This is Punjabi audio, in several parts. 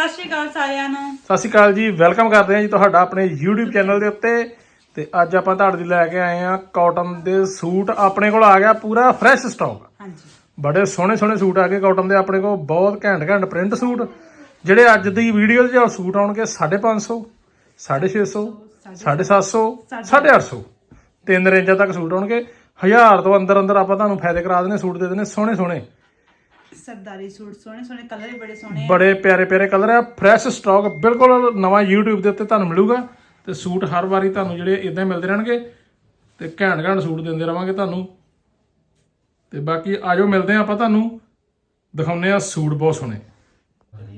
ਸਤਿ ਸ਼੍ਰੀ ਅਕਾਲ ਸਾਰਿਆਂ ਨੂੰ। ਸਤਿ ਸ਼੍ਰੀ ਅਕਾਲ ਜੀ ਵੈਲਕਮ ਕਰਦੇ ਹਾਂ ਜੀ ਤੁਹਾਡਾ ਆਪਣੇ YouTube ਚੈਨਲ ਦੇ ਉੱਤੇ। ਤੇ ਅੱਜ ਆਪਾਂ ਤੁਹਾਡੇ ਲਈ ਲੈ ਕੇ ਆਏ ਆ ਕਾਟਨ ਦੇ ਸੂਟ। ਆਪਣੇ ਕੋਲ ਆ ਗਿਆ ਪੂਰਾ ਫਰੈਸ਼ ਸਟਾਕ ਹਾਂਜੀ। ਬੜੇ ਸੋਹਣੇ ਸੋਹਣੇ ਸੂਟ ਆ ਗਏ ਕਾਟਨ ਦੇ। ਆਪਣੇ ਕੋਲ ਬਹੁਤ ਘੈਂਟ ਘੈਂਟ ਪ੍ਰਿੰਟ ਸੂਟ। ਜਿਹੜੇ ਅੱਜ ਦੀ ਵੀਡੀਓ 'ਚ ਸੂਟ ਆਉਣਗੇ 550 650 750 850 ਤਿੰਨ ਰੇਂਜਾਂ ਤੱਕ ਸੂਟ ਆਉਣਗੇ। ਹਜ਼ਾਰ ਤੋਂ ਅੰਦਰ ਅੰਦਰ ਆਪਾਂ ਤੁਹਾਨੂੰ ਫਾਇਦੇ ਕਰਾ ਦੇਣੇ ਸੂਟ ਦੇ ਦੇਣੇ ਸੋਹਣੇ ਸੋਹਣੇ। ਸਰਦਾਰੀ ਸੂਟ, ਸੋਹਣੇ ਸੋਹਣੇ ਕਲਰ ਬੜੇ ਸੋਹਣੇ ਆ। ਬੜੇ ਪਿਆਰੇ ਪਿਆਰੇ ਕਲਰ ਆ ਫਰੈਸ਼ ਸਟਾਕ ਬਿਲਕੁਲ ਨਵਾਂ YouTube ਦੇ ਉੱਤੇ ਤੁਹਾਨੂੰ ਮਿਲੂਗਾ ਤੇ ਸੂਟ ਹਰ ਵਾਰੀ ਤੁਹਾਨੂੰ ਜਿਹੜੇ ਇਦਾਂ ਮਿਲਦੇ ਰਹਿਣਗੇ ਤੇ ਘੈਂਟ ਘੈਂਟ ਸੂਟ ਦਿੰਦੇ ਰਵਾਂਗੇ ਤੁਹਾਨੂੰ। ਤੇ ਬਾਕੀ ਆਜੋ ਮਿਲਦੇ ਆ ਆਪਾਂ ਤੁਹਾਨੂੰ, ਦਿਖਾਉਂਦੇ ਆ ਸੂਟ ਬਹੁਤ ਸੋਹਣੇ।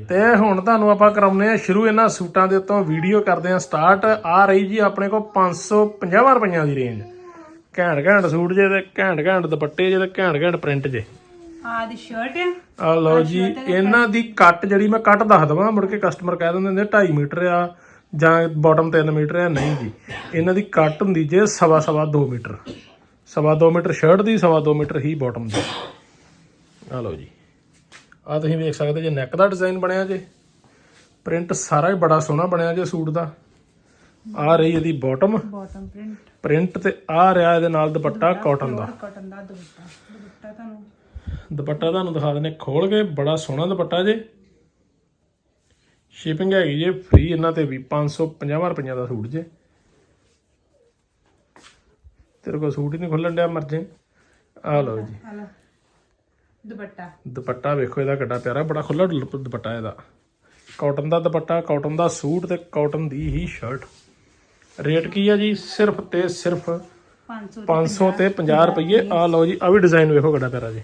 ਤੇ ਹੁਣ ਤੁਹਾਨੂੰ ਆਪਾਂ ਕਰਾਉਂਦੇ ਆ ਸ਼ੁਰੂ ਇਹਨਾਂ ਸੂਟਾਂ ਦੇ ਉੱਤੋਂ ਵੀਡੀਓ ਕਰਦੇ ਆ ਸਟਾਰਟ ਆ ਰਹੀ ਜੀ ਆਪਣੇ ਕੋਲ 550 ਰੁਪਈਆਂ ਦੀ ਰੇਂਜ ਘੈਂਟ ਘੈਂਟ ਸੂਟ ਜੇ ਤੇ ਘੈਂਟ ਘੈਂਟ ਦੁਪੱਟੇ ਜੇ ਤੇ ਘੈਂਟ ਘੈਂਟ ਪ੍ਰਿੰਟ ਜੇ। ਆ ਦੀ ਸ਼ਰਟ ਆ। ਲਓ ਜੀ ਇਹਨਾਂ ਦੀ ਕੱਟ ਜਿਹੜੀ ਮੈਂ ਕੱਟ ਦੱਸ ਦਵਾਂ ਮੁੜ ਕੇ ਕਸਟਮਰ ਕਹਿ ਦਿੰਦੇ ਨੇ 2.5 ਮੀਟਰ ਆ ਜਾਂ ਬਾਟਮ 3 ਮੀਟਰ ਆ ਨਹੀਂ ਜੀ। ਇਹਨਾਂ ਦੀ ਕੱਟ ਹੁੰਦੀ ਜੇ ਸਵਾ ਸਵਾ 2 ਮੀਟਰ। ਸਵਾ 2 ਮੀਟਰ ਸ਼ਰਟ ਦੀ ਸਵਾ 2 ਮੀਟਰ ਹੀ ਬਾਟਮ ਦੀ। ਆ ਲਓ ਜੀ। ਆ ਤੁਸੀਂ ਵੇਖ ਸਕਦੇ ਜੇ ਨੈਕ ਦਾ ਡਿਜ਼ਾਈਨ ਬਣਿਆ ਜੇ। ਪ੍ਰਿੰਟ ਸਾਰਾ ਹੀ ਬੜਾ ਸੋਹਣਾ ਬਣਿਆ ਜੇ ਸੂਟ ਦਾ। ਆ ਰਹੀ ਇਹਦੀ ਬਾਟਮ ਬਾਟਮ ਪ੍ਰਿੰਟ ਪ੍ਰਿੰਟ ਤੇ ਆ ਰਿਹਾ ਇਹਦੇ ਨਾਲ ਦੁਪੱਟਾ ਕਾਟਨ ਦਾ। ਕਾਟਨ ਦਾ ਦੁਪੱਟਾ। ਦੁਪੱਟਾ ਤੁਹਾਨੂੰ ਦੁਪੱਟਾ ਤੁਹਾਨੂੰ ਦਿਖਾ ਦਿੰਨੇ ਖੋਲ ਕੇ ਬੜਾ ਸੋਹਣਾ ਦੁਪੱਟਾ ਜੇ। ਸ਼ਿਪਿੰਗ ਹੈਗੀ ਜੇ ਫ੍ਰੀ ਇਹਨਾਂ ਤੇ ਵੀ 550 ਰੁਪਈਆ ਦਾ ਸੂਟ ਜੇ। ਤੇਰੇ ਕੋਲ ਸੂਟ ਹੀ ਨਹੀਂ ਖੁੱਲਣ ਡਿਆ ਮਰ ਜੇ ਆ ਲਓ ਜੀ। ਹਲੋ ਦੁਪੱਟਾ। ਦੁਪੱਟਾ ਵੇਖੋ ਇਹਦਾ ਕਿੱਡਾ ਪਿਆਰਾ ਬੜਾ ਖੁੱਲਾ ਦੁਪੱਟਾ ਇਹਦਾ। ਕਾਟਨ ਦਾ ਦੁਪੱਟਾ ਕਾਟਨ ਦਾ ਸੂਟ ਤੇ ਕਾਟਨ ਦੀ ਹੀ ਸ਼ਰਟ ਰੇਟ ਕੀ ਆ ਜੀ? ਸਿਰਫ ਤੇ ਸਿਰਫ 500 500 ਤੇ 50 ਰੁਪਏ ਆ ਲਓ ਜੀ ਆ ਵੀ ਡਿਜ਼ਾਈਨ ਵੇਖੋ ਕਿੱਡਾ ਪਿਆਰਾ ਜੀ।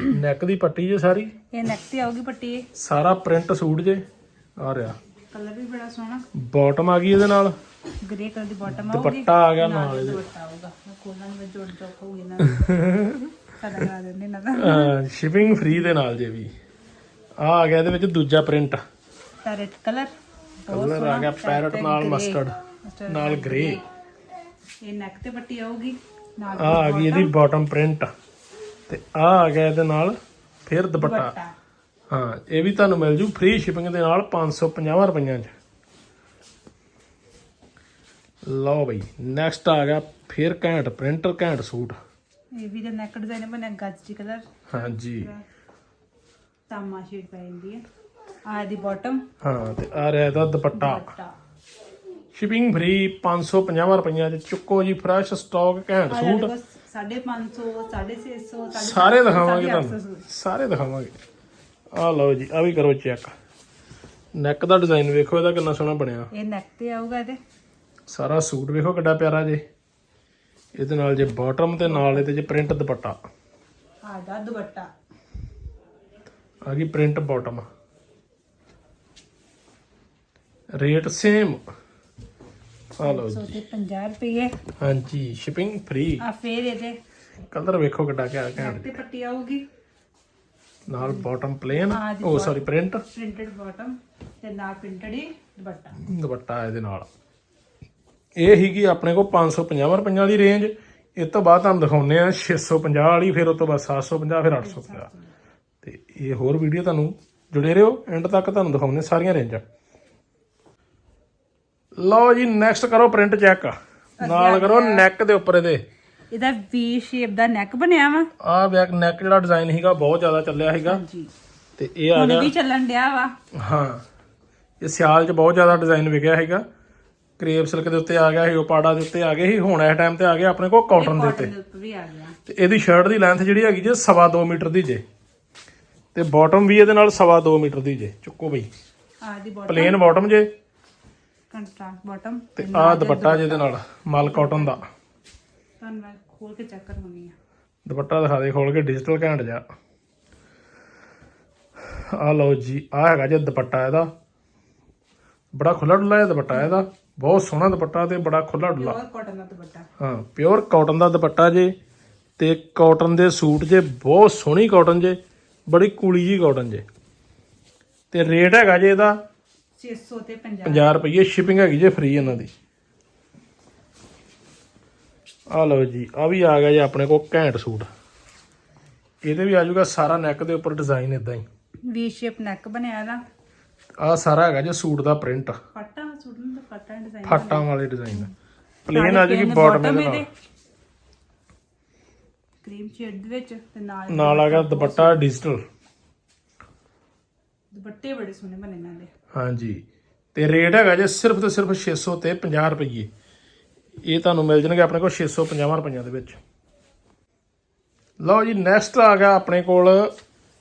ਨੈਕ ਦੀ ਪੱਟੀ ਜੇ ਸਾਰੀ? ਇਹ ਨੈਕ ਤੇ ਆਉਗੀ ਪੱਟੀ ਇਹ। ਸਾਰਾ ਪ੍ਰਿੰਟ ਸੂਟ ਜੇ। ਆ ਰਿਹਾ। ਕਲਰ ਵੀ ਬੜਾ ਸੋਹਣਾ। ਬਾਟਮ ਆ ਗਈ ਇਹਦੇ ਨਾਲ? ਗ੍ਰੇ ਕਲਰ ਦੀ ਬਾਟਮ ਆਉਗੀ ਦੁਪੱਟਾ ਆ ਗਿਆ ਨਾਲ ਇਹਦੇ। ਦੁਪੱਟਾ ਆਊਗਾ। ਮੈਂ ਖੋਲਾਂ ਮੈਂ ਜੋੜ ਚੌਕ ਹੋਊਗੀ ਨਾ ਸਾਡਾ ਕਰਾ ਦਿੰਦੇ ਨਾ ਤਾਂ ਸ਼ਿਪਿੰਗ ਫ੍ਰੀ ਦੇ ਨਾਲ ਜੇ ਵੀ। ਆ ਆ ਗਿਆ ਇਹਦੇ ਵਿੱਚ ਦੂਜਾ ਪ੍ਰਿੰਟ ਪੈਰਟ ਕਲਰ ਕਲਰ ਆ ਗਿਆ ਪੈਰਟ ਨਾਲ ਮਸਟਰਡ ਨਾਲ ਗ੍ਰੇ ਇਹ ਨੈਕ ਤੇ ਪੱਟੀ ਆਊਗੀ। ਨਾਲ ਆ ਆ ਗਈ ਇਹਦੀ ਬਾਟਮ ਪ੍ਰਿੰਟ ਤੇ ਆ ਆ ਗਿਆ ਇਹਦੇ ਨਾਲ ਫਿਰ ਦੁਪੱਟਾ। ਹਾਂ ਇਹ ਵੀ ਤੁਹਾਨੂੰ ਮਿਲ ਜੂ ਫ੍ਰੀ ਸ਼ਿਪਿੰਗ ਦੇ ਨਾਲ 550 ਰੁਪਈਆਂ ਚ। ਲਓ ਬਈ ਨੈਕਸਟ ਆ ਗਿਆ ਫਿਰ ਘੈਂਟ ਪ੍ਰਿੰਟ ਘੈਂਟ ਸੂਟ। ਇਹ ਵੀ ਦਾ ਨੈਕ ਡਿਜ਼ਾਈਨ ਬਣਿਆ ਗਾਜਰੀ ਕਲਰ ਹਾਂਜੀ। ਤਾਮਾ ਸ਼ੇਡ ਪੈ ਜਾਂਦੀ ਹੈ। ਆ ਦੀ ਬਾਟਮ ਹਾਂ ਤੇ ਆ ਰਿਹਾ ਇਹਦਾ ਦੁਪੱਟਾ। ਸ਼ਿਪਿੰਗ ਫ੍ਰੀ 550 ਰੁਪਈਆ ਚ। ਚੁੱਕੋ ਜੀ ਫਰੈਸ਼ ਸਟਾਕ ਘੈਂਟ ਸੂਟ। 550 650 ਸਾਰੇ ਦਿਖਾਵਾਂਗੇ ਤੁਹਾਨੂੰ। ਸਾਰੇ ਦਿਖਾਵਾਂਗੇ। ਆ ਲਓ ਜੀ ਆ ਵੀ ਕਰੋ ਚੈੱਕ। ਨੈਕ ਦਾ ਡਿਜ਼ਾਈਨ ਵੇਖੋ ਇਹਦਾ ਕਿੰਨਾ ਸੋਹਣਾ ਬਣਿਆ। ਇਹ ਨੈਕ ਤੇ ਆਊਗਾ ਇਹਦੇ। ਸਾਰਾ ਸੂਟ ਵੇਖੋ ਕਿੱਡਾ ਪਿਆਰਾ ਜੇ। ਇਹਦੇ ਨਾਲ ਜੇ ਬਾਟਮ ਤੇ ਨਾਲ ਇਹਦੇ ਜੇ ਪ੍ਰਿੰਟ ਦੁਪੱਟਾ। ਆ ਦਾ ਦੁਪੱਟਾ। ਆ ਗਈ ਪ੍ਰਿੰਟ ਬਾਟਮ। ਰੇਟ ਸੇਮ ਆ ਲਓ ਸੋ ਜੀ ਤੇ 50 ਰੁਪਏ ਹਾਂਜੀ ਸ਼ਿਪਿੰਗ ਫ੍ਰੀ ਆ ਫੇਰ ਇਹਦੇ। ਕਲਰ ਵੇਖੋ ਕਿੱਡਾ ਕਿਆ ਨੈਕ ਘੈਂਟ ਤੇ ਪੱਟੀ ਆਊਗੀ। ਨਾਲ ਬਾਟਮ ਪਲੇਨ ਹਾਂ ਜੀ, ਉਹ ਸੌਰੀ ਪ੍ਰਿੰਟ ਪ੍ਰਿੰਟਡ ਬਾਟਮ ਤੇ ਨਾਲ ਪ੍ਰਿੰਟਡ ਹੀ ਦੁਪੱਟਾ। ਦੁਪੱਟਾ ਇਹਦੇ ਨਾਲ। ਇਹ ਹੀਗੀ ਆਪਣੇ ਕੋਲ 550 ਰੁਪਈਆਂ ਵਾਲੀ ਰੇਂਜ ਇਹ ਤੋਂ ਬਾਅਦ ਤੁਹਾਨੂੰ ਦਿਖਾਉਨੇ ਆ 650 ਵਾਲੀ ਫਿਰ ਉਸ ਤੋਂ ਬਾਅਦ 750 ਫਿਰ 850 ਤੇ ਇਹ ਹੋਰ ਵੀਡੀਓ ਤੁਹਾਨੂੰ ਜੁੜੇ ਰਹੋ। ਐਂਡ ਤੱਕ ਤੁਹਾਨੂੰ ਦਿਖਾਉਨੇ ਸਾਰੀਆਂ ਰੇਂਜਾਂ ਲਓ ਜੀ ਨੈਕਸਟ ਕਰੋ ਪ੍ਰਿੰਟ ਚੈੱਕ ਨਾਲ ਕਰੋ ਨੈਕ ਦੇ ਉੱਪਰ ਇਹਦੇ। ਇਹਦਾ ਵੀ ਸ਼ੇਪ ਦਾ ਨੈਕ ਬਣਿਆ ਵਾ। ਆਹ ਬੈਕ ਨੈਕ ਜਿਹੜਾ ਡਿਜ਼ਾਈਨ ਸੀਗਾ ਬਹੁਤ ਜ਼ਿਆਦਾ ਚੱਲਿਆ ਸੀਗਾ। ਤੇ ਇਹ ਆ ਹੁਣ ਗਿਆ। ਵੀ ਚੱਲਣ ਡਿਆ ਵਾ। ਹਾਂ। ਇਹ ਸਿਆਲ 'ਚ ਬਹੁਤ ਜ਼ਿਆਦਾ ਡਿਜ਼ਾਈਨ ਵਿਕਿਆ ਹੈਗਾ ਕਰੇਪ ਸਿਲਕ ਦੇ ਉੱਤੇ ਆ ਗਿਆ ਸੀ ਓਪਾੜਾ ਦੇ ਉੱਤੇ ਆ ਗਏ ਸੀ। ਹੁਣ ਇਸ ਟਾਈਮ ਤੇ ਆ ਗਿਆ ਆਪਣੇ ਕੋਲ ਕਾਟਨ ਦੇ ਉੱਤੇ। ਕਾਟਨ ਦੇ ਉੱਪਰ ਵੀ ਆ ਗਿਆ। ਤੇ ਇਹਦੀ ਸ਼ਰਟ ਦੀ ਲੈਂਥ ਜਿਹੜੀ ਹੈਗੀ ਜੇ ਸਵਾ 2 ਮੀਟਰ ਦੀ ਜੇ। ਤੇ ਬਾਟਮ ਵੀ ਇਹਦੇ ਨਾਲ ਸਵਾ 2 ਮੀਟਰ ਦੀ ਜੇ। ਚੁੱਕੋ ਬਈ। ਆ ਦੀ ਬਾਟਮ ਪਲੇਨ ਬਾਟਮ ਜੇ। ਕੰਟਰਾਸਟ ਬਾਟਮ ਤੇ ਆਹ ਦੁਪੱਟਾ ਜਿਹਦੇ ਨਾਲ ਮਲ ਕਾਟਨ ਦਾ। ਤੁਹਾਨੂੰ ਮੈਂ ਖੋਲ ਕੇ ਚੈੱਕ ਕਰਵਾਉਣੀ ਆ। ਦੁਪੱਟਾ ਦਿਖਾ ਦੇ ਖੋਲ ਕੇ ਡਿਜੀਟਲ ਘੈਂਟ ਜਾ ਆ ਲਓ ਜੀ ਆ ਹੈਗਾ ਜੇ ਦੁਪੱਟਾ ਇਹਦਾ। ਬੜਾ ਖੁੱਲਾ ਡੁੱਲਾ ਹੈ ਦੁਪੱਟਾ ਇਹਦਾ। ਬਹੁਤ ਸੋਹਣਾ ਦੁਪੱਟਾ ਤੇ ਬੜਾ ਖੁੱਲਾ ਡੁੱਲਾ। ਪਿਓਰ ਕਾਟਨ ਦਾ ਦੁਪੱਟਾ। ਹਾਂ ਪਿਓਰ ਕਾਟਨ ਦਾ ਦੁਪੱਟਾ ਜੇ। ਤੇ ਕਾਟਨ ਦੇ ਸੂਟ ਜੇ ਬਹੁਤ ਸੋਹਣੀ ਕਾਟਨ ਜੇ। ਬੜੀ ਕੂਲੀ ਜੀ ਕਾਟਨ ਜੇ। ਤੇ ਰੇਟ ਹੈਗਾ ਜੇ ਇਹਦਾ 600 ਤੇ 50 50 ਰੁਪਏ। ਸ਼ਿਪਿੰਗ ਹੈਗੀ ਜੇ ਫ੍ਰੀ ਇਹਨਾਂ ਦੀ। ਆ ਲਓ ਜੀ ਆ ਵੀ ਆ ਗਿਆ ਜੇ ਆਪਣੇ ਕੋਲ ਘੈਂਟ ਸੂਟ। ਇਹਦੇ ਵੀ ਆ ਜਾਊਗਾ ਸਾਰਾ ਨੈਕ ਦੇ ਉੱਪਰ ਡਿਜ਼ਾਈਨ ਇਦਾਂ ਹੀ। ਵੀ ਸ਼ੇਪ ਨੈਕ ਬਣਿਆ ਇਹਦਾ। ਆ ਸਾਰਾ ਹੈਗਾ ਜੀ ਸੂਟ ਦਾ ਪ੍ਰਿੰਟ ਫਾਟਾ ਸੂਟ ਨੂੰ ਤਾਂ ਫਾਟਾ ਡਿਜ਼ਾਈਨ ਫਾਟਾਂ ਵਾਲੇ ਡਿਜ਼ਾਈਨ ਪਲੇਨ ਆ ਜੂਗੀ ਬਾਟਮ ਇਹਦੇ ਨਾਲ। ਕਰੀਮ ਸ਼ੇਡ ਦੇ ਵਿੱਚ ਤੇ ਨਾਲ ਨਾਲ ਆ ਗਿਆ ਦੁਪੱਟਾ ਡਿਜੀਟਲ ਦੁਪੱਟੇ ਬੜੇ ਸੋਹਣੇ ਬਣੇ ਇਹਨਾਂ ਦੇ। ਹਾਂਜੀ। ਤੇ ਰੇਟ ਹੈਗਾ ਜੀ ਸਿਰਫ ਤੇ ਸਿਰਫ 600 ਤੇ 50 ਰੁਪਏ ਇਹ ਤੁਹਾਨੂੰ ਮਿਲ ਜਾਣਗੇ ਆਪਣੇ ਕੋਲ 650 ਰੁਪਈਆਂ ਦੇ ਵਿੱਚ। ਲਓ ਜੀ ਨੈਕਸਟ ਆ ਗਿਆ ਆਪਣੇ ਕੋਲ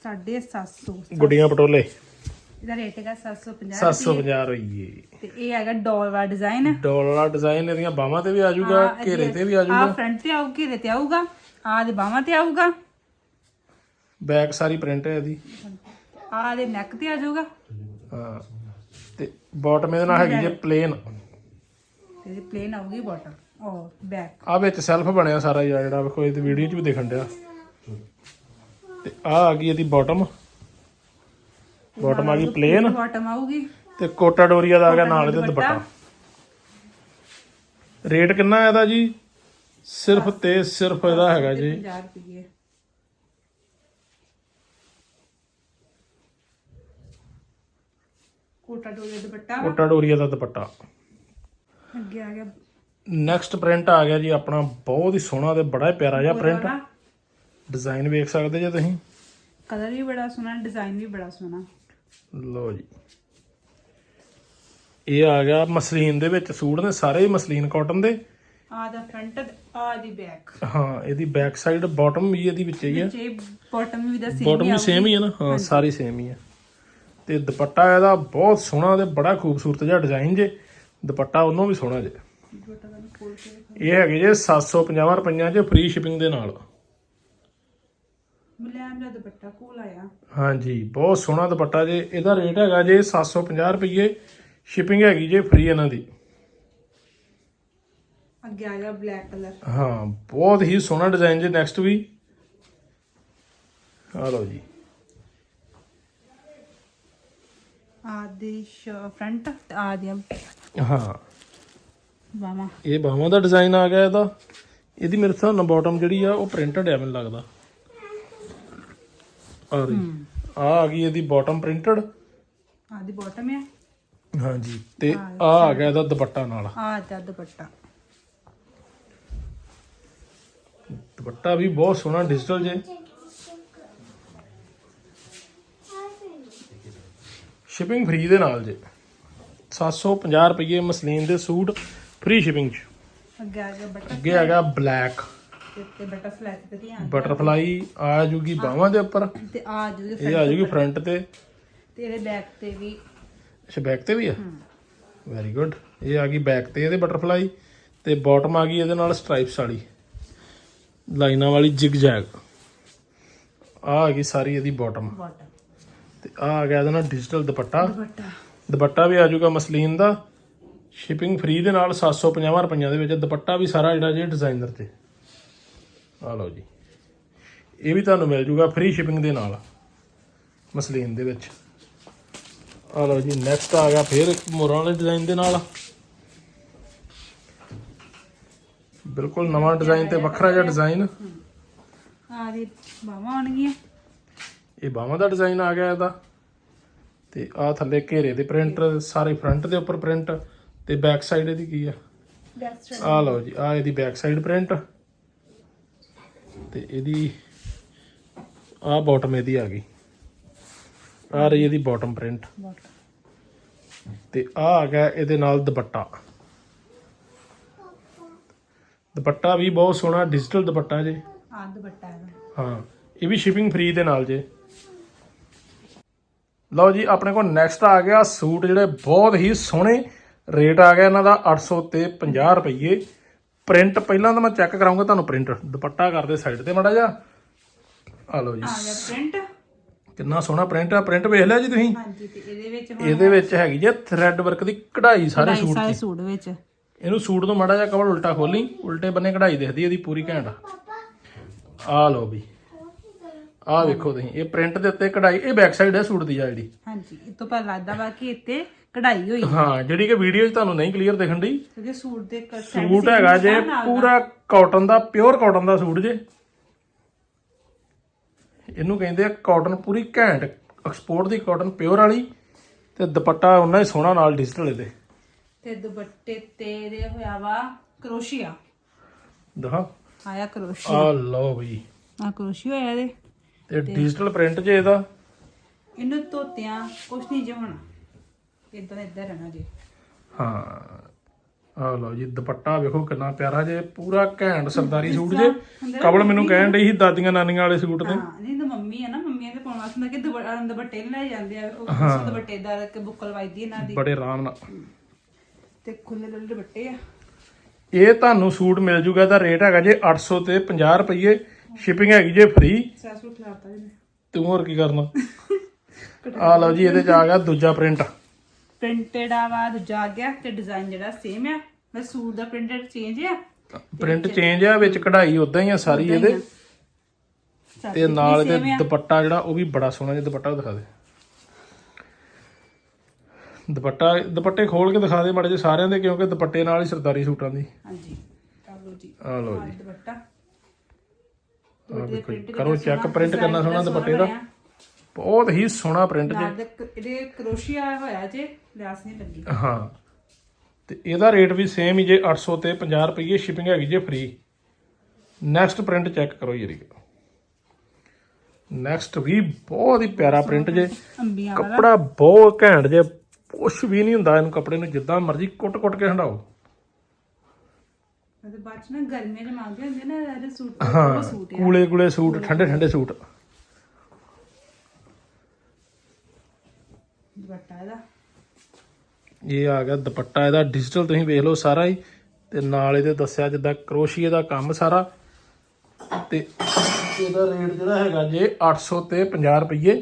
750 ਗੁੱਡੀਆਂ ਪਟੋਲੇ। ਇਹਦਾ ਰੇਟ ਹੈਗਾ 750 750 ਰੁਪਏ ਤੇ ਇਹ ਹੈਗਾ ਡੋਲ ਵਾਲਾ ਡਿਜ਼ਾਈਨ। ਵਾਲਾ ਡਿਜ਼ਾਈਨ ਇਹਦੀਆਂ ਬਾਹਾਂ ਤੇ ਵੀ ਆ ਜਾਊਗਾ ਘੇਰੇ ਤੇ ਵੀ ਆ ਆ ਫਰੰਟ ਤੇ ਆਊ ਘੇਰੇ ਤੇ ਆਊਗਾ। ਆ ਦੇ ਬਾਹਾਂ ਤੇ ਆਊਗਾ। ਬੈਕ ਸਾਰੀ ਪ੍ਰਿੰਟ ਹੈ ਇਹਦੀ। ਆ ਦੇ ਨੈਕ ਤੇ ਆ ਜਾਊਗਾ। ਹਾਂ ਤੇ ਬਾਟਮ ਇਹਦੇ ਨਾਲ ਹੈਗੀ ਜੇ ਪਲੇਨ ਤੇ ਇਹਦੀ ਪਲੇਨ ਆਊਗੀ ਬਾਟਮ ਉਹ ਬੈਕ ਆ ਵਿੱਚ ਸੈਲਫ ਬਣਿਆ ਸਾਰਾ ਆ ਜਿਹੜਾ ਵੇਖੋ ਇਹ ਤੇ ਵੀਡੀਓ 'ਚ ਵੀ ਦਿਖਣ ਡਿਆ। ਤੇ ਆ ਆ ਗਈ ਇਹਦੀ ਬਾਟਮ ਬਾਟਮ ਆ ਗਈ ਪਲੇਨ ਬਾਟਮ ਆਊਗੀ। ਤੇ ਕੋਟਾ ਡੋਰੀਆ ਦਾ ਆ ਗਿਆ ਨਾਲ ਇਹਦੇ ਦੁਪੱਟਾ। ਰੇਟ ਕਿੰਨਾ ਹੈ ਇਹਦਾ ਜੀ? ਸਿਰਫ ਤੇ ਸਿਰਫ ਇਹਦਾ ਹੈਗਾ ਜੀ। 50 ਰੁਪਏ ਕੋਟਾ ਡੋਲੇ ਦੁਪੱਟਾ। ਕੋਟਾ ਡੋਰੀਆ ਦਾ ਦੁਪੱਟਾ। ਅੱਗੇ ਆ ਗਿਆ। ਨੈਕਸਟ ਪ੍ਰਿੰਟ ਆ ਗਿਆ ਜੀ ਆਪਣਾ ਬਹੁਤ ਹੀ ਸੋਹਣਾ ਤੇ ਬੜਾ ਹੀ ਪਿਆਰਾ ਜਿਹਾ ਪ੍ਰਿੰਟ ਡਿਜ਼ਾਈਨ ਵੇਖ ਸਕਦੇ ਜੇ ਤੁਸੀਂ? ਕਲਰ ਵੀ ਬੜਾ ਸੋਹਣਾ ਡਿਜ਼ਾਈਨ ਵੀ ਬੜਾ ਸੋਹਣਾ। ਲਓ ਜੀ। ਇਹ ਆ ਗਿਆ ਮਸਲੀਨ ਦੇ ਵਿੱਚ ਸੂਟ ਨੇ ਸਾਰੇ ਹੀ ਮਸਲੀਨ ਕਾਟਨ ਦੇ। ਆ ਦਾ ਫਰੰਟ ਆ ਦੀ ਬੈਕ ਹਾਂ ਇਹਦੀ ਬੈਕ ਸਾਈਡ ਬਾਟਮ ਵੀ ਇਹਦੀ ਵਿੱਚ ਹੀ ਹੈ ਜੇ ਬਾਟਮ ਵੀ ਦਾ ਸੇਮ ਬਾਟਮ ਵੀ ਸੇਮ ਹੀ ਹੈ ਨਾ? ਹਾਂ ਸਾਰੀ ਸੇਮ ਹੀ ਹੈ ਤੇ ਦੁਪੱਟਾ ਇਹਦਾ ਬਹੁਤ ਸੋਹਣਾ ਤੇ ਬੜਾ ਖੂਬਸੂਰਤ ਜਿਹਾ ਡਿਜ਼ਾਈਨ ਜੇ। ਦੁਪੱਟਾ ਉਹਨੋਂ ਵੀ ਸੋਹਣਾ ਜੇ। ਇਹ ਹੈਗੇ ਜੇ 750 ਰੁਪਈਆਂ 'ਚ ਫ੍ਰੀ ਸ਼ਿਪਿੰਗ ਦੇ ਨਾਲ। ਮੁਲਾਇਮ ਦਾ ਦੁਪੱਟਾ ਕੋਲ ਆਇਆ। ਹਾਂਜੀ ਬਹੁਤ ਸੋਹਣਾ ਦੁਪੱਟਾ ਜੇ। ਇਹਦਾ ਰੇਟ ਹੈਗਾ ਜੇ 750 ਰੁਪਏ ਸ਼ਿਪਿੰਗ ਹੈਗੀ ਜੇ ਫ੍ਰੀ ਇਹਨਾਂ ਦੀ। ਅੱਗੇ ਆ ਗਿਆ ਬਲੈਕ ਕਲਰ ਹਾਂ ਬਹੁਤ ਹੀ ਸੋਹਣਾ ਡਿਜ਼ਾਈਨ ਜੇ। ਨੈਕਸਟ ਵੀ। ਆ ਲਓ ਜੀ। ਆ ਦੀ ਫਰੰਟ ਆ ਹਾਂ। ਬਾਵਾ। ਇਹ ਬਾਹਾਂ ਦਾ ਡਿਜ਼ਾਈਨ ਆ ਗਿਆ ਇਹਦਾ। ਇਹਦੀ ਮੇਰੇ ਹਿਸਾਬ ਨਾਲ ਬਾਟਮ ਜਿਹੜੀ ਆ ਉਹ ਪ੍ਰਿੰਟਡ ਆ ਮੈਨੂੰ ਲੱਗਦਾ। ਆ ਰਹੀ। ਆ ਆ ਗਈ ਇਹਦੀ ਬਾਟਮ ਪ੍ਰਿੰਟਡ ਆ ਦੀ ਬਾਟਮ ਹੈ ਹਾਂਜੀ। ਤੇ ਆ ਆ ਗਿਆ ਇਹਦਾ ਦੁਪੱਟਾ ਨਾਲ। ਆ ਦਾ ਦੁਪੱਟਾ। ਦੁਪੱਟਾ ਵੀ ਬਹੁਤ ਸੋਹਣਾ ਡਿਜੀਟਲ ਜੇ। ਸ਼ਿਪਿੰਗ ਫ੍ਰੀ ਦੇ ਨਾਲ ਜੇ। 750 ਰੁਪਏ ਮਸਲੀਨ ਦੇ ਸੂਟ ਫ੍ਰੀ ਸ਼ਿਪਿੰਗ ਚ। ਅੱਗੇ ਆ ਗਿਆ ਬਟਰ ਅੱਗੇ ਹੈਗਾ ਬਲੈਕ ਤੇ ਬਟਰਫਲਾਈ ਤੇ ਧਿਆਨ ਬਟਰਫਲਾਈ ਆ ਜੂਗੀ ਬਾਹਾਂ ਦੇ ਉੱਪਰ। ਤੇ ਆ ਜੂਗੇ ਇਹ ਆ ਜੂਗੀ ਫਰੰਟ ਤੇ। ਤੇ ਇਹਦੇ ਬੈਕ ਤੇ ਵੀ। ਅੱਛਾ ਬੈਕ ਤੇ ਵੀ ਆ? ਵੈਰੀ ਗੁੱਡ ਇਹ ਆ ਗਈ ਬੈਕ ਤੇ ਇਹਦੇ ਬਟਰਫਲਾਈ। ਤੇ ਬਾਟਮ ਆ ਗਈ ਇਹਦੇ ਨਾਲ ਸਟ੍ਰਾਈਪਸ ਵਾਲੀ। ਲਾਈਨਾਂ ਵਾਲੀ ਜਿਗ ਜੈਗ ਆ ਆ ਗਈ ਸਾਰੀ ਇਹਦੀ ਬਾਟਮ ਬਾਟਮ ਤੇ ਆ ਆ ਗਿਆ ਇਹਦੇ ਨਾਲ ਡਿਜੀਟਲ ਦੁਪੱਟਾ। ਦੁਪੱਟਾ। ਦੁਪੱਟਾ ਵੀ ਆ ਜਾਊਗਾ ਮਸਲੀਨ ਦਾ। ਸ਼ਿਪਿੰਗ ਫ੍ਰੀ ਦੇ ਨਾਲ 750 ਰੁਪਈਆਂ ਦੇ ਵਿੱਚ ਦੁਪੱਟਾ ਵੀ ਸਾਰਾ ਜਿਹੜਾ ਜੇ ਡਿਜ਼ਾਈਨਰ ਤੇ। ਆ ਲਓ ਜੀ। ਇਹ ਵੀ ਤੁਹਾਨੂੰ ਮਿਲ ਜਾਊਗਾ ਫ੍ਰੀ ਸ਼ਿਪਿੰਗ ਦੇ ਨਾਲ ਮਸਲੀਨ ਦੇ ਵਿੱਚ। ਆ ਲਓ ਜੀ ਨੈਕਸਟ ਆ ਗਿਆ ਫਿਰ ਇੱਕ ਮੋਰਾਂ ਵਾਲੇ ਡਿਜ਼ਾਈਨ ਦੇ ਨਾਲ। ਬਿਲਕੁਲ ਨਵਾਂ ਡਿਜ਼ਾਈਨ ਤੇ ਵੱਖਰਾ ਜਿਹਾ ਡਿਜ਼ਾਈਨ ਆ ਦੀ ਬਾਵਾ ਆਉਣਗੀਆਂ। ਇਹ ਬਾਹਾਂ ਦਾ ਡਿਜ਼ਾਈਨ ਆ ਗਿਆ ਇਹਦਾ। ਤੇ ਆ ਥੱਲੇ ਘੇਰੇ ਦੇ ਪ੍ਰਿੰਟ ਸਾਰੇ ਫਰੰਟ ਦੇ ਉੱਪਰ ਪ੍ਰਿੰਟ ਤੇ ਬੈਕ ਸਾਈਡ ਇਹਦੀ ਕੀ ਆ? ਆ ਲਓ ਜੀ ਆ ਇਹਦੀ ਬੈਕ ਸਾਈਡ ਪ੍ਰਿੰਟ ਤੇ ਇਹਦੀ ਆ ਬਾਟਮ ਇਹਦੀ ਆ ਗਈ। ਆ ਰਹੀ ਇਹਦੀ ਬਾਟਮ ਪ੍ਰਿੰਟ ਤੇ ਆ ਆ ਗਿਆ ਇਹਦੇ ਨਾਲ ਦੁਪੱਟਾ। ਦੁਪੱਟਾ ਵੀ ਬਹੁਤ ਸੋਹਣਾ ਡਿਜੀਟਲ ਦੁਪੱਟਾ ਜੇ। ਆ ਦੁਪੱਟਾ ਇਹਦਾ। ਹਾਂ ਇਹ ਵੀ ਸ਼ਿਪਿੰਗ ਫ੍ਰੀ ਦੇ ਨਾਲ ਜੇ। ਲਓ ਜੀ ਆਪਣੇ ਕੋਲ ਨੈਕਸਟ ਆ ਗਿਆ ਸੂਟ ਜਿਹੜੇ ਬਹੁਤ ਹੀ ਸੋਹਣੇ ਰੇਟ ਆ ਗਿਆ ਇਹਨਾਂ ਦਾ 800 ਤੇ 50 ਰੁਪਏ ਪ੍ਰਿੰਟ ਪਹਿਲਾਂ ਤਾਂ ਮੈਂ ਚੈੱਕ ਕਰਾਉਂਗਾ ਤੁਹਾਨੂੰ ਪ੍ਰਿੰਟ ਦੁਪੱਟਾ ਕਰਦੇ ਸਾਈਡ ਤੇ ਮੜਾ ਜਾ ਆ ਲਓ ਜੀ। ਆ ਗਿਆ ਪ੍ਰਿੰਟ ਕਿੰਨਾ ਸੋਹਣਾ ਪ੍ਰਿੰਟ ਆ। ਪ੍ਰਿੰਟ ਵੇਖ ਲਿਆ ਜੀ ਤੁਸੀਂ? ਹਾਂਜੀ ਤੇ ਇਹਦੇ ਵਿੱਚ ਇਹਦੇ ਵਿੱਚ ਹੈਗੀ ਜੇ ਥ੍ਰੈਡ ਵਰਕ ਦੀ ਕਢਾਈ ਸਾਰੇ ਸੂਟ ਸਾਰੇ 'ਚ ਸੂਟ ਵਿੱਚ। ਇਹਨੂੰ ਸੂਟ ਤੋਂ ਮੜਾ ਜਾ ਕਵਰ ਉਲਟਾ ਖੋਲੀ ਉਲਟੇ ਬੰਨੇ ਕਢਾਈ ਦਿਖਦੀ ਇਹਦੀ ਪੂਰੀ ਘੈਂਟ। ਆ ਲਓ ਵੀ। ਆ ਵੇਖੋ ਤੁਸੀਂ ਇਹ ਪ੍ਰਿੰਟ ਦੇ ਉੱਤੇ ਕਢਾਈ ਇਹ ਬੈਕ ਸਾਈਡ ਹੈ ਸੂਟ ਦੀ ਆ ਜਿਹੜੀ। ਹਾਂਜੀ ਇਹ ਤੋਂ ਪਹਿਲਾਂ ਲੱਗਦਾ ਵਾ ਕਿ ਇੱਥੇ ਕਢਾਈ ਹੋਈ। ਹਾਂ ਜਿਹੜੀ ਕਿ ਵੀਡੀਓ 'ਚ ਤੁਹਾਨੂੰ ਨਹੀਂ ਕਲੀਅਰ ਦਿਖਣ ਦੀ ਕਿਉਂਕਿ ਸੂਟ ਦੇ ਕ- ਸੂਟ ਹੈਗਾ ਜੇ ਪੂਰਾ ਕਾਟਨ ਦਾ ਪਿਓਰ ਕਾਟਨ ਦਾ ਸੂਟ ਜੇ। ਇਹਨੂੰ ਕਹਿੰਦੇ ਆ ਕਾਟਨ ਪੂਰੀ ਘੈਂਟ ਐਕਸਪੋਰਟ ਦੀ ਕਾਟਨ ਪਿਓਰ ਵਾਲੀ ਤੇ ਦੁਪੱਟਾ ਉਹਨਾਂ ਹੀ ਸੋਹਣਾ ਨਾਲ ਡਿਜੀਟਲ ਇਹਦੇ। ਤੇ ਦੁਪੱਟੇ ਤੇ ਇਹਦੇ ਹੋਇਆ ਵਾ ਕਰੋਸ਼ੀਆ। ਦਿਖਾ। ਆਇਆ ਕਰੋਸ਼ੀਆ। ਆ ਲਓ ਬਈ। ਆ ਕਰੋਸ਼ੀਆ ਹੋਇਆ ਇਹਦੇ। ਤੇ ਡਿਜੀਟਲ ਪ੍ਰਿੰਟ 'ਚ ਇਹਦਾ? ਇਹਨੂੰ ਧੋਤਿਆਂ ਕੁਛ ਨਹੀਂ ਜੇ ਹੋਣਾ। ਇਦਾਂ ਇਦਾਂ ਰਹਿਣਾ ਜੀ। ਹਾਂ ਆ ਲਓ ਜੀ ਦੁਪੱਟਾ ਵੇਖੋ ਕਿੰਨਾ ਪਿਆਰਾ ਜੇ ਪੂਰਾ ਘੈਂਟ ਸਰਦਾਰੀ ਸੂਟ ਜੇ। ਕਬਲ ਮੈਨੂੰ ਕਹਿਣ ਡਈ ਸੀ ਦਾਦੀਆਂ ਨਾਨੀਆਂ ਵਾਲੇ ਸੂਟ ਨੇ ਹਾਂ ਨਹੀਂ ਤਾਂ ਮੰਮੀ ਆ ਨਾ ਮੰਮੀਆਂ ਦੇ ਪਾਉਣ ਹੁੰਦਾ ਕਿ ਦੁਪੱਟਾ ਦੁਪੱਟੇ ਲੈ ਜਾਂਦੇ ਆ ਉਹ ਉਸ ਦੁਪੱਟੇ ਦਾ ਕਿ ਬੁੱਕਲ ਵੱਜਦੀ ਇਹਨਾਂ ਦੀ। ਬੜੇ ਆਰਾਮ ਨਾਲ। ਤੇ ਖੁੱਲੇ ਖੁੱਲੇ ਦੁਪੱਟੇ ਆ। ਇਹ ਤੁਹਾਨੂੰ ਸੂਟ ਮਿਲ ਜੂਗਾ ਦਾ ਰੇਟ ਹੈਗਾ ਜੇ 800 ਤੇ 50 ਰੁਪਏ ਸ਼ਿਪਿੰਗ ਹੈਗੀ ਜੇ ਫ੍ਰੀ ਸੈਸੂ ਖਿਲਾਤਾ ਜੀ ਤੂੰ ਹੋਰ ਕੀ ਕਰਨਾ? ਆ ਲਓ ਜੀ ਇਹਦੇ ਚ ਆ ਗਿਆ ਦੂਜਾ ਪ੍ਰਿੰਟ ਪ੍ਰਿੰਟਡ ਆ ਵਾ ਦੂਜਾ ਆ ਗਿਆ ਤੇ ਡਿਜ਼ਾਈਨ ਜਿਹੜਾ ਸੇਮ ਆ। ਬਸ ਸੂਟ ਦਾ ਪ੍ਰਿੰਟਡ ਚੇਂਜ ਆ। ਪ੍ਰਿੰਟ ਚੇਂਜ ਆ ਵਿੱਚ ਕਢਾਈ ਉਦਾਂ ਹੀ ਆ ਸਾਰੀ ਇਹਦੇ। ਤੇ ਨਾਲ ਇਹਦੇ ਦੁਪੱਟਾ ਜਿਹੜਾ ਉਹ ਵੀ ਬੜਾ ਸੋਹਣਾ ਜਿਹਾ ਦੁਪੱਟਾ ਦਿਖਾ ਦੇ। ਦੁਪੱਟਾ ਦੁਪੱਟੇ ਖੋਲ ਕੇ ਦਿਖਾ ਦੇ ਮਾੜੇ ਜਿਹੇ ਸਾਰਿਆਂ ਦੇ ਕਿਉਂਕਿ ਦੁਪੱਟੇ ਨਾਲ ਹੀ ਸਰਦਾਰੀ ਸੂਟਾਂ ਦੀ। ਹਾਂਜੀ। ਆ ਲਓ ਜੀ। ਆ ਲਓ ਜੀ। ਦੁਪੱਟਾ। ਆਹ ਕਰੋ ਚੈੱਕ ਪ੍ਰਿੰਟ ਕਰਨਾ ਸੋਹਣਾ ਦੁਪੱਟੇ ਦਾ। ਬਹੁਤ ਹੀ ਸੋਹਣਾ ਪ੍ਰਿੰਟ ਜੇ। ਨਾਲ ਦੇ ਕ- ਇਹਦੇ ਕਰੋਸ਼ੀਆ ਹੋਇਆ ਜੇ ਲਿਆਸ ਨਹੀਂ ਲੱਗੀ। ਹਾਂ। ਤੇ ਇਹਦਾ ਰੇਟ ਵੀ ਸੇਮ ਹੀ ਜੇ 800 ਤੇ 50 ਰੁਪਏ ਸ਼ਿਪਿੰਗ ਹੈਗੀ ਜੇ ਫ੍ਰੀ ਨੈਕਸਟ ਪ੍ਰਿੰਟ ਚੈੱਕ ਕਰੋ ਜੀ ਨੈਕਸਟ ਵੀ ਬਹੁਤ ਹੀ ਪਿਆਰਾ ਪ੍ਰਿੰਟ ਜੇ। ਅੰਬੀਆਂ ਕੱਪੜਾ ਬਹੁਤ ਘੈਂਟ ਜੇ ਕੁਛ ਵੀ ਨਹੀਂ ਹੁੰਦਾ ਇਹਨੂੰ ਕੱਪੜੇ ਨੂੰ ਜਿੱਦਾਂ ਮਰਜ਼ੀ ਕੁੱਟ-ਕੁੱਟ ਕੇ ਹੰਡਾਓ। ਤੇ ਬਾਅਦ ਚ ਨਾ ਗਰਮੀਆਂ ਚ ਮੰਗਦੇ ਹੁੰਦੇ ਨਾ ਇਹਦੇ ਸੂਟ ਹਾਂ ਸੂਟ ਆ। ਕੂਲੇ ਕੂਲੇ ਸੂਟ ਠੰਡੇ ਠੰਡੇ ਸੂਟ। ਦੁਪੱਟਾ ਇਹਦਾ। ਇਹ ਆ ਗਿਆ ਦੁਪੱਟਾ ਇਹਦਾ ਡਿਜੀਟਲ ਤੁਸੀਂ ਵੇਖ ਲਓ ਸਾਰਾ ਹੀ ਤੇ ਨਾਲ ਇਹਦੇ ਦੱਸਿਆ ਜਿੱਦਾਂ ਕਰੋਸ਼ੀਏ ਦਾ ਕੰਮ ਸਾਰਾ। ਤੇ ਇਹਦਾ ਰੇਟ ਜਿਹੜਾ ਹੈਗਾ ਜੇ 800 ਤੇ 50 ਰੁਪਏ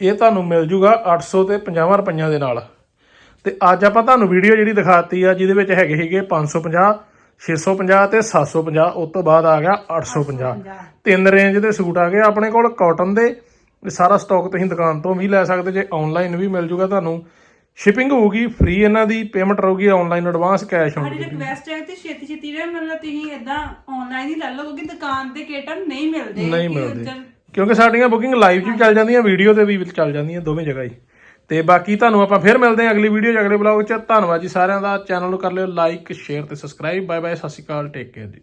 ਇਹ ਤੁਹਾਨੂੰ ਮਿਲ ਜੂਗਾ 800 ਤੇ 50 ਰੁਪਈਆਂ ਦੇ ਨਾਲ। ਤੇ ਅੱਜ ਆਪਾਂ ਤੁਹਾਨੂੰ ਵੀਡੀਓ ਜਿਹੜੀ ਦਿਖਾਤੀ ਆ ਜਿਹਦੇ ਵਿੱਚ ਹੈਗੇ ਸੀਗੇ 550 650 ਤੇ 750 ਉਸ ਤੋਂ ਬਾਅਦ ਆ ਗਿਆ 850 ਤਿੰਨ ਰੇਂਜ ਦੇ ਸੂਟ ਆ ਗਏ ਆਪਣੇ ਕੋਲ ਕਾਟਨ ਦੇ। ਸਾਰਾ ਸਟਾਕ ਤੁਸੀਂ ਦੁਕਾਨ ਤੋਂ ਵੀ ਲੈ ਸਕਦੇ ਜੇ ਆਨਲਾਈਨ ਵੀ ਮਿਲ ਜੂਗਾ ਤੁਹਾਨੂੰ। ਸ਼ਿਪਿੰਗ ਹੋਊਗੀ ਫ੍ਰੀ ਇਹਨਾਂ ਦੀ ਪੇਮੈਂਟ ਰਹੂਗੀ ਆਨਲਾਈਨ ਐਡਵਾਂਸ ਕੈਸ਼ ਸਾਡੀ ਹੋਊਗੀ ਰਿਕਵੈਸਟ ਹੈ ਤੇ ਛੇਤੀ ਛੇਤੀ ਰਹੇ ਮਤਲਬ ਤੁਸੀਂ ਇਦਾਂ ਆਨਲਾਈਨ ਹੀ ਲੈ ਲਓ ਕਿਉਂਕਿ ਦੁਕਾਨ ਤੇ ਕੇਟਨ ਨਹੀਂ ਮਿਲਦੇ। ਨਹੀਂ ਮਿਲਦੇ। ਕਿਉਂਕਿ ਸਾਡੀਆਂ ਬੁਕਿੰਗ ਲਾਈਵ 'ਚ ਵੀ ਚੱਲ ਜਾਂਦੀਆਂ ਵੀਡੀਓ ਤੇ ਵੀ ਚੱਲ ਜਾਂਦੀਆਂ ਦੋਵੇਂ ਜਗ੍ਹਾ ਹੀ। ਤੇ ਬਾਕੀ ਤੁਹਾਨੂੰ ਆਪਾਂ ਫਿਰ ਮਿਲਦੇ ਹਾਂ ਅਗਲੀ ਵੀਡੀਓ 'ਚ, ਅਗਲੇ ਬਲੌਗ 'ਚ। ਧੰਨਵਾਦ ਜੀ ਸਾਰਿਆਂ ਦਾ। ਚੈਨਲ ਨੂੰ ਕਰ ਲਿਓ ਲਾਈਕ, ਸ਼ੇਅਰ ਤੇ ਸਬਸਕ੍ਰਾਈਬ। ਬਾਏ ਬਾਏ ਸਤਿ ਸ਼੍ਰੀ ਅਕਾਲ। ਟੇਕ ਕੇਅਰ ਜੀ।